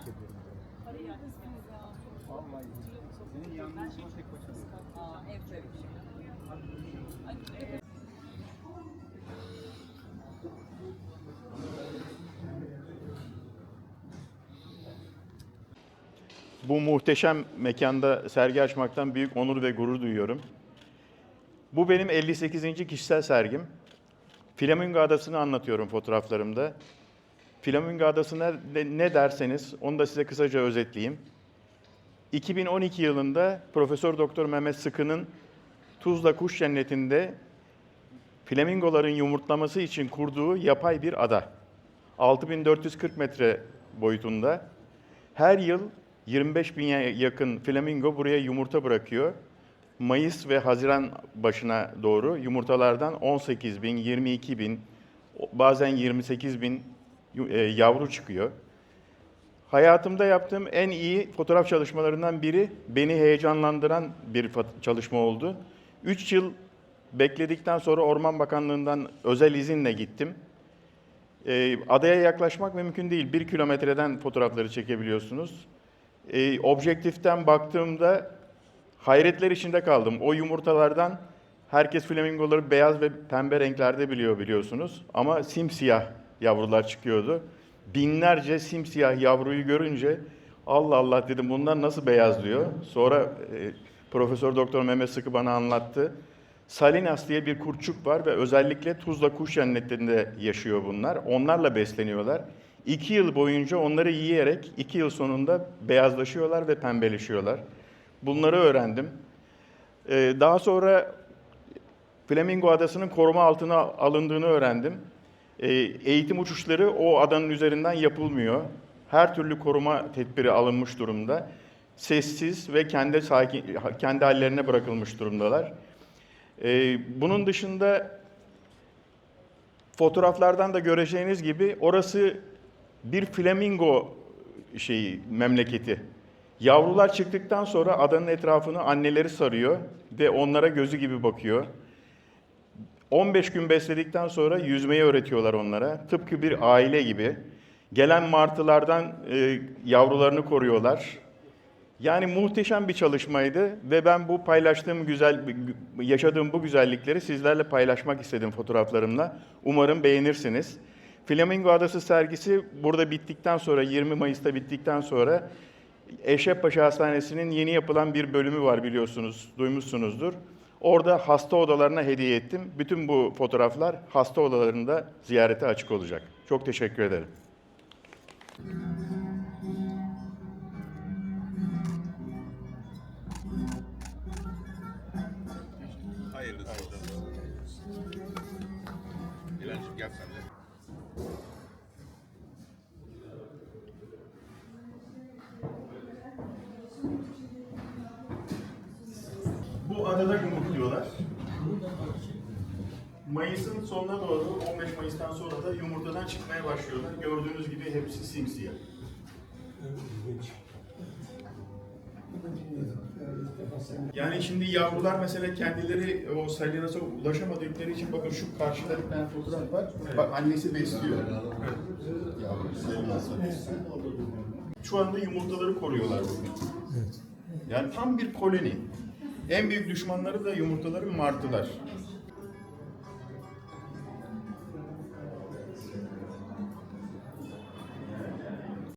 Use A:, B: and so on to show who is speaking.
A: merak ediyorum. Vallahi. Senin
B: Bu muhteşem mekanda sergi açmaktan büyük onur ve gurur duyuyorum. Bu benim 58. kişisel sergim. Flamingo Adası'nı anlatıyorum fotoğraflarımda. Flamingo Adası'na ne, derseniz onu da size kısaca özetleyeyim. 2012 yılında Profesör Doktor Mehmet Sıkı'nın Tuzla Kuş Cenneti'nde flamingoların yumurtlaması için kurduğu yapay bir ada. 6440 metre boyutunda. Her yıl 25 bin yakın flamingo buraya yumurta bırakıyor. Mayıs ve Haziran başına doğru yumurtalardan 18 bin, 22 bin, bazen 28 bin yavru çıkıyor. Hayatımda yaptığım en iyi fotoğraf çalışmalarından biri, beni heyecanlandıran bir çalışma oldu. 3 yıl bekledikten sonra Orman Bakanlığı'ndan özel izinle gittim. Ee, adaya yaklaşmak mümkün değil. Bir kilometreden fotoğrafları çekebiliyorsunuz. Ee, objektiften baktığımda hayretler içinde kaldım. O yumurtalardan herkes flamingoları beyaz ve pembe renklerde biliyor biliyorsunuz. Ama simsiyah yavrular çıkıyordu. Binlerce simsiyah yavruyu görünce Allah Allah dedim bunlar nasıl beyazlıyor. Sonra e, Profesör Doktor Mehmet Sıkı bana anlattı. Salinas diye bir kurtçuk var ve özellikle Tuzla kuş cennetlerinde yaşıyor bunlar. Onlarla besleniyorlar. İki yıl boyunca onları yiyerek iki yıl sonunda beyazlaşıyorlar ve pembeleşiyorlar. Bunları öğrendim. Ee, daha sonra Flamingo Adası'nın koruma altına alındığını öğrendim. Ee, eğitim uçuşları o adanın üzerinden yapılmıyor. Her türlü koruma tedbiri alınmış durumda. Sessiz ve kendi sakin, kendi hallerine bırakılmış durumdalar. Ee, bunun dışında fotoğraflardan da göreceğiniz gibi orası bir flamingo şeyi memleketi. Yavrular çıktıktan sonra adanın etrafını anneleri sarıyor ve onlara gözü gibi bakıyor. 15 gün besledikten sonra yüzmeyi öğretiyorlar onlara. Tıpkı bir aile gibi. Gelen martılardan e, yavrularını koruyorlar. Yani muhteşem bir çalışmaydı ve ben bu paylaştığım güzel, yaşadığım bu güzellikleri sizlerle paylaşmak istedim fotoğraflarımla. Umarım beğenirsiniz. Flamingo Adası sergisi burada bittikten sonra, 20 Mayıs'ta bittikten sonra Eşrefpaşa Hastanesi'nin yeni yapılan bir bölümü var biliyorsunuz, duymuşsunuzdur. Orada hasta odalarına hediye ettim. Bütün bu fotoğraflar hasta odalarında ziyarete açık olacak. Çok teşekkür ederim.
C: Hayırlısı olsun. Dilancığım gel sen de.
B: Bu adada yumurtluyorlar. Mayıs'ın sonuna doğru, 15 Mayıs'tan sonra da yumurtadan çıkmaya başlıyorlar. Gördüğünüz gibi hepsi simsiyah. Yani şimdi yavrular mesela kendileri o salinasa ulaşamadıkları için bakın şu karşıda bir tane fotoğraf var. Bak annesi besliyor. Yavru salinasa. Şu anda yumurtaları koruyorlar bugün. Yani tam bir koloni. En büyük düşmanları da yumurtaların martılar.